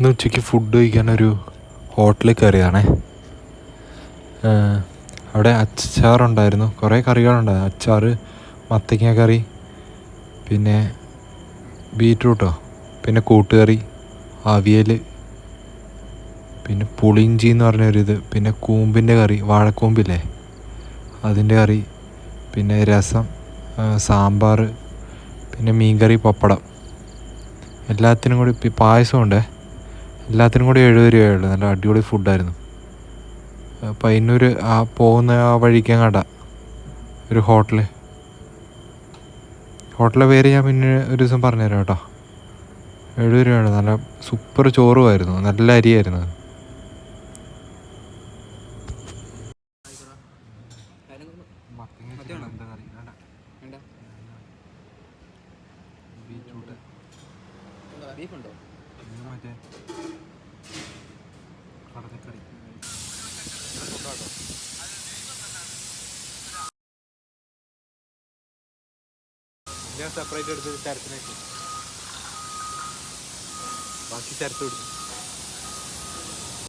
ഇന്ന് ഉച്ചയ്ക്ക് ഫുഡ് കഴിക്കാനൊരു ഹോട്ടലിൽ കയറിയതാണേ. അവിടെ അച്ചാറുണ്ടായിരുന്നു. കുറേ കറികളുണ്ടായിരുന്നു. അച്ചാർ മത്തങ്ങ കറി പിന്നെ ബീറ്റ്റൂട്ടോ പിന്നെ കൂട്ടുകറി അവിയൽ പിന്നെ പുളിഞ്ചി എന്ന് പറഞ്ഞൊരിത് പിന്നെ കൂമ്പിന്റെ കറി വാഴക്കൂമ്പില്ലേ? അതിന്റെ കറി പിന്നെ രസം സാമ്പാർ പിന്നെ മീൻകറി പപ്പടം. എല്ലാത്തിനും കൂടി പായസമുണ്ടേ? എല്ലാത്തിനും കൂടി എഴുപത് രൂപയുള്ളൂ. നല്ല അടിപൊളി ഫുഡായിരുന്നു പയ്യന്നൂർ ആ പോകുന്ന ആ വഴിക്കങ്ങാണ്ട ഒരു ഹോട്ടൽ ഹോട്ടലിലെ പേര് ഞാൻ പിന്നെ ഒരു ദിവസം പറഞ്ഞുതരാം കേട്ടോ. എഴുപത് രൂപയാണ്. നല്ല സൂപ്പർ ചോറുമായിരുന്നു. നല്ല അരിയായിരുന്നു. അത്. വേണ്ട ബീഫുണ്ടോ ഞാൻ സെപ്പറേറ്റ് എടുത്ത് ചരത്തിനേക്ക് ബാക്കി ചരത്ത് കൊടുത്തു